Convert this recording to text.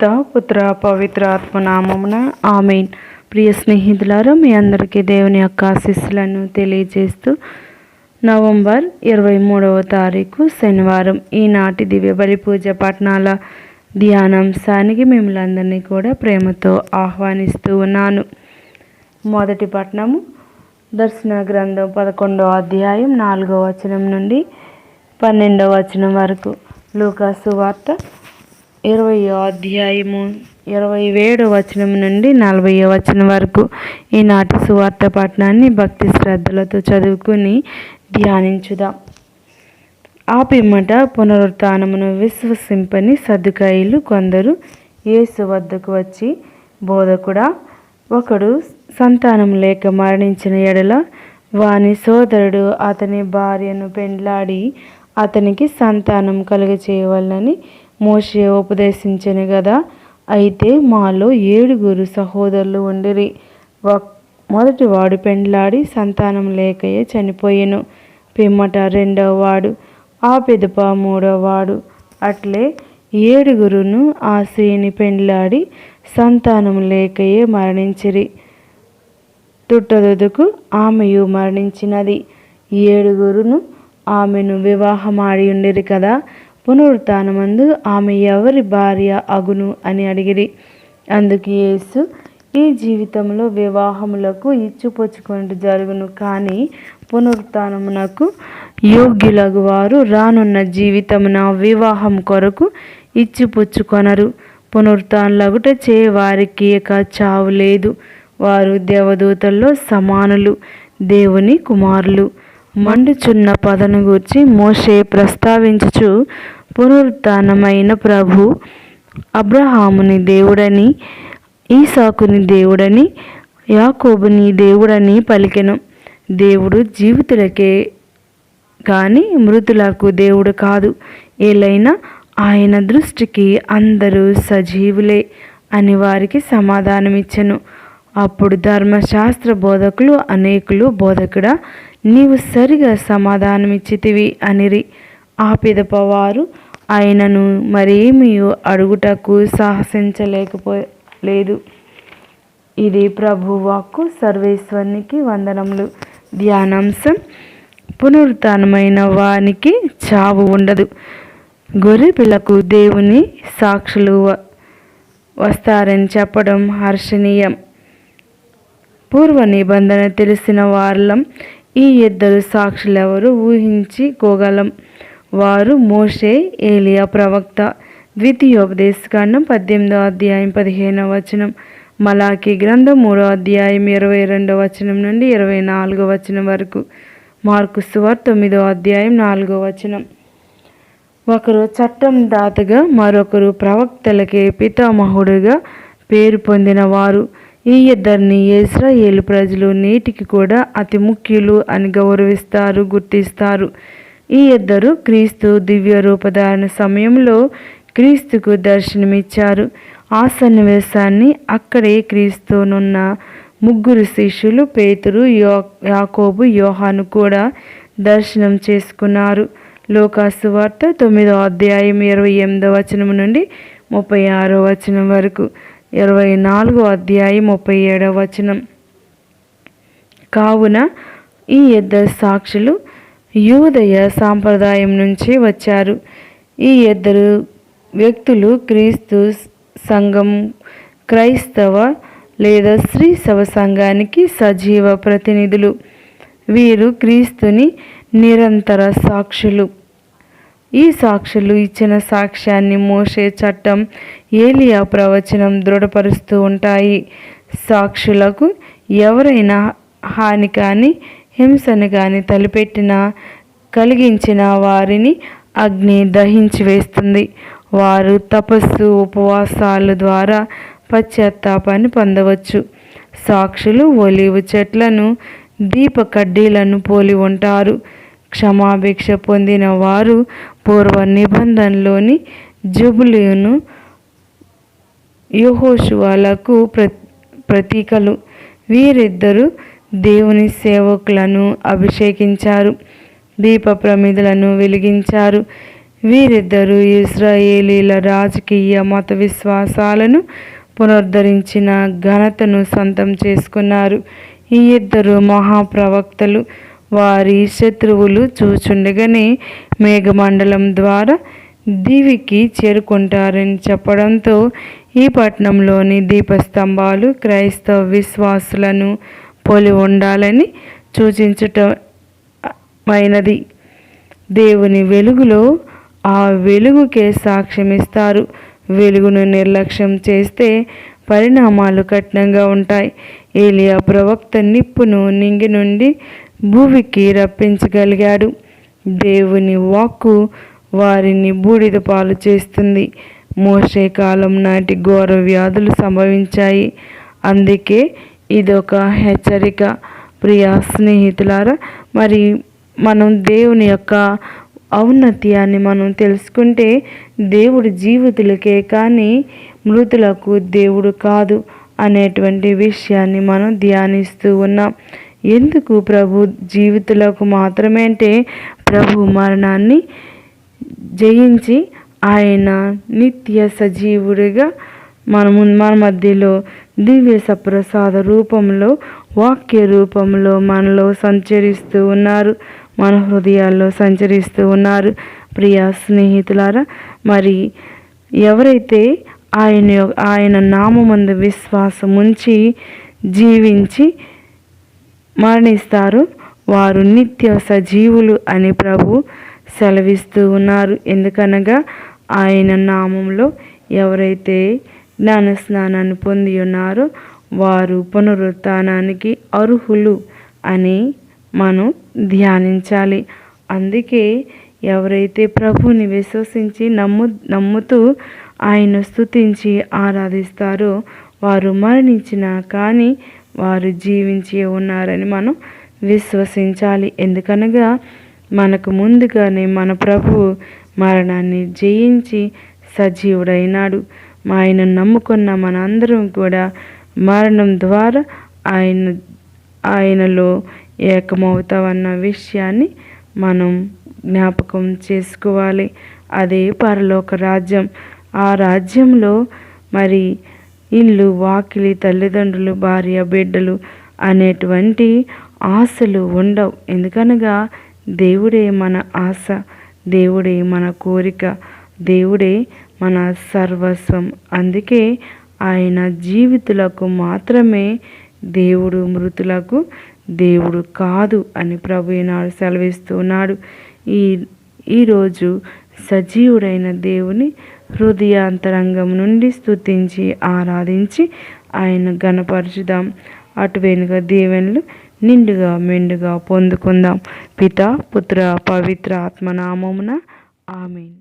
పిత పుత్ర పవిత్ర ఆత్మనామమున ఆమెన్. ప్రియ స్నేహితులారా మీ అందరికీ దేవుని యొక్క ఆశీస్సులను తెలియజేస్తూ నవంబర్ ఇరవై మూడవ తారీఖు శనివారం ఈనాటి దివ్య బలి పూజ పట్టణాల ధ్యానాంశానికి మిమ్మల్ని అందరినీ కూడా ప్రేమతో ఆహ్వానిస్తూ ఉన్నాను. మొదటి పట్టణము దర్శన గ్రంథం పదకొండవ అధ్యాయం నాలుగవ వచనం నుండి పన్నెండవ వచనం వరకు. లూకాసు వార్త ఇరవై అధ్యాయము ఇరవై ఏడు వచనం నుండి నలభై వచనం వరకు ఈనాటి సువార్త పట్టణాన్ని భక్తి శ్రద్ధలతో చదువుకుని ధ్యానించుదాం. ఆ పిమ్మట పునరుత్నమును విశ్వసింపని సర్దుకాయలు కొందరు యేసు వద్దకు వచ్చి బోధకుడా ఒకడు సంతానం లేక మరణించిన ఎడల వాని సోదరుడు అతని భార్యను పెండ్లాడి అతనికి సంతానం కలుగచేయవలనని మోషే ఉపదేశించను కదా అయితే మాలో ఏడుగురు సహోదరులు ఉండిరి. మొదటి వాడు పెండ్లాడి సంతానం లేకయే చనిపోయెను. పిమ్మట రెండవ వాడు ఆ పెదప మూడవ వాడు. అట్లే ఏడుగురును ఆ స్త్రీని పెండ్లాడి సంతానం లేకయే మరణించిరి. తుట్టదొదుకు ఆమెయు మరణించినది. ఏడుగురును ఆమెను వివాహమాడి ఉండిరి కదా. పునరుత్నమందు ఆమె ఎవరి భార్య అగును అని అడిగిరి. అందుకు యేసు ఈ జీవితంలో వివాహములకు ఇచ్చిపుచ్చుకుంటూ జరుగును కానీ పునరుత్నమునకు యోగ్యులగు వారు రానున్న జీవితమున వివాహం కొరకు ఇచ్చిపుచ్చుకొనరు. పునరుత్నలగుట చే వారికి ఇక చావు లేదు వారు దేవదూతల్లో సమానులు దేవుని కుమారులు. మండుచున్న పదను గూర్చి మోషే ప్రస్తావించుచు పునరుత్నమైన ప్రభు అబ్రహాముని దేవుడని ఈసాకుని దేవుడని యాకోబుని దేవుడని పలికెను. దేవుడు జీవితులకే కానీ మృతులకు దేవుడు కాదు. ఏలైనా ఆయన దృష్టికి అందరూ సజీవులే అని వారికి సమాధానమిచ్చను. అప్పుడు ధర్మశాస్త్ర బోధకులు అనేకులు బోధకుడా నీవు సరిగా సమాధానమిచ్చితివి అనిరి. ఆ పిదపవారు ఆయనను మరేమీ అడుగుటకు సాహసించలేకపో లేదు ఇది ప్రభువాక్కు సర్వేశ్వరునికి వందనములు. ధ్యానాంశం పునరుత్నమైన వానికి చావు ఉండదు. గొర్రెపిల్లకు దేవుని సాక్షులు వస్తారని చెప్పడం హర్షణీయం. పూర్వ నిబంధన తెలిసిన వాళ్ళం ఈ ఇద్దరు సాక్షులెవరు? ఊహించుకోగలం వారు మోషే ఏలియా ప్రవక్త. ద్వితీయోపదేశకాండం పద్దెనిమిదో అధ్యాయం పదిహేనవ వచనం. మలాకి గ్రంథం మూడో అధ్యాయం ఇరవై రెండవ వచనం నుండి ఇరవై నాలుగో వచనం వరకు. మార్కు సువర్ తొమ్మిదో అధ్యాయం నాలుగో వచనం. ఒకరు చట్టం దాతగా మరొకరు ప్రవక్తలకే పితామహుడుగా పేరు పొందిన వారు ఈ ఇద్దరిని ఇజ్రాయేలు ప్రజలు నేటికి కూడా అతి ముఖ్యులు అని గౌరవిస్తారు గుర్తిస్తారు. ఈ ఇద్దరు క్రీస్తు దివ్య రూపధారణ సమయంలో క్రీస్తుకు దర్శనమిచ్చారు. ఆ సన్నివేశాన్ని అక్కడే క్రీస్తునున్న ముగ్గురు శిష్యులు పేతురు యో యాకోబు యోహాను కూడా దర్శనం చేసుకున్నారు. లోకాసు వార్త తొమ్మిదో అధ్యాయం ఇరవై ఎనిమిదో వచనం నుండి ముప్పై ఆరో వచనం వరకు. ఇరవై నాలుగో అధ్యాయం ముప్పై ఏడవ వచనం. కావున ఈ ఇద్దరు సాక్షులు యూదయ సాంప్రదాయం నుంచి వచ్చారు. ఈ ఇద్దరు వ్యక్తులు క్రీస్తు సంఘం క్రైస్తవ లేదా శ్రీ శవ సంఘానికి సజీవ ప్రతినిధులు. వీరు క్రీస్తుని నిరంతర సాక్షులు. ఈ సాక్షులు ఇచ్చిన సాక్ష్యాన్ని మోసే చట్టం ఏలియా ప్రవచనం దృఢపరుస్తూ ఉంటాయి. సాక్షులకు ఎవరైనా హాని కానీ హింసను కానీ తలపెట్టినా కలిగించిన వారిని అగ్ని దహించి వేస్తుంది. వారు తపస్సు ఉపవాసాల ద్వారా పశ్చాత్తాపాన్ని పొందవచ్చు. సాక్షులు ఒలివు చెట్లను దీప కడ్డీలను పోలి ఉంటారు. క్షమాభిక్ష పొందిన వారు పూర్వ నిబంధనలోని జుబులును యహోశువాలకు ప్ర ప్రతీకలు. వీరిద్దరూ దేవుని సేవకులను అభిషేకించారు దీప ప్రమిదలను వెలిగించారు. వీరిద్దరూ ఇస్రాయేలీల రాజకీయ మత విశ్వాసాలను పునరుద్ధరించిన ఘనతను సొంతం చేసుకున్నారు. ఈ ఇద్దరు మహాప్రవక్తలు వారి శత్రువులు చూచుండగానే మేఘమండలం ద్వారా దివికి చేరుకుంటారని చెప్పడంతో ఈ పట్టణంలోని దీపస్తంభాలు క్రైస్తవ విశ్వాసులను పోలి ఉండాలని సూచించటమైనది. దేవుని వెలుగులో ఆ వెలుగుకే సాక్ష్యమిస్తారు. వెలుగును నిర్లక్ష్యం చేస్తే పరిణామాలు కఠినంగా ఉంటాయి. ఏలియా ప్రవక్త నిప్పును నింగి నుండి భూమికి రప్పించగలిగాడు. దేవుని వాక్కు వారిని బూడిద పాలు చేస్తుంది. మోసే కాలం నాటి ఘోర వ్యాధులు సంభవించాయి. అందుకే ఇదొక హెచ్చరిక. ప్రియ స్నేహితులారా మరి మనం దేవుని యొక్క ఔన్నత్యాన్ని మనం తెలుసుకుంటే దేవుడు జీవితులకే కానీ మృతులకు దేవుడు కాదు అనేటువంటి విషయాన్ని మనం ధ్యానిస్తూ ఉన్నాం. ఎందుకు ప్రభు జీవితులకు మాత్రమే అంటే ప్రభు మరణాన్ని జయించి ఆయన నిత్య సజీవుడిగా మనము మన మధ్యలో దివ్య సప్రసాద రూపంలో వాక్య రూపంలో మనలో సంచరిస్తూ ఉన్నారు. మన హృదయాల్లో సంచరిస్తూ ఉన్నారు. ప్రియ స్నేహితులారా మరి ఎవరైతే ఆయన ఆయన నామందు విశ్వాసం ఉంచి జీవించి మరణిస్తారు. వారు నిత్య సజీవులు అని ప్రభు సెలవిస్తూ ఉన్నారు. ఎందుకనగా ఆయన నామంలో ఎవరైతే జ్ఞాన స్నానాన్ని పొంది ఉన్నారో వారు పునరుత్నానికి అర్హులు అని మనం ధ్యానించాలి. అందుకే ఎవరైతే ప్రభుని విశ్వసించి నమ్ము నమ్ముతూ ఆయన స్థుతించి ఆరాధిస్తారో వారు మరణించినా కానీ వారు జీవించి ఉన్నారని మనం విశ్వసించాలి. ఎందుకనగా మనకు ముందుగానే మన ప్రభువు మరణాన్ని జయించి సజీవుడైనాడు. ఆయన నమ్ముకున్న మనందరం కూడా మరణం ద్వారా ఆయన ఆయనలో ఏకమవుతామన్న విషయాన్ని మనం జ్ఞాపకం చేసుకోవాలి. అదే పరలోక రాజ్యం. ఆ రాజ్యంలో మరి ఇల్లు వాకిలి తల్లిదండ్రులు భార్య బిడ్డలు అనేటువంటి ఆశలు ఉండవు. ఎందుకనగా దేవుడే మన ఆశ దేవుడే మన కోరిక దేవుడే మన సర్వస్వం. అందుకే ఆయన జీవితులకు మాత్రమే దేవుడు మృతులకు దేవుడు కాదు అని ప్రభు ఈనాడు సెలవిస్తున్నాడు ఈ ఈరోజు సజీవుడైన దేవుని హృదయాంతరంగం నుండి స్తుతించి ఆరాధించి ఆయన గణపరచుదాం అటు వెనుక దీవెనలు నిండుగా మెండుగా పొందుకుందాం. పిత పుత్ర పవిత్ర ఆత్మనామమున ఆమెన్.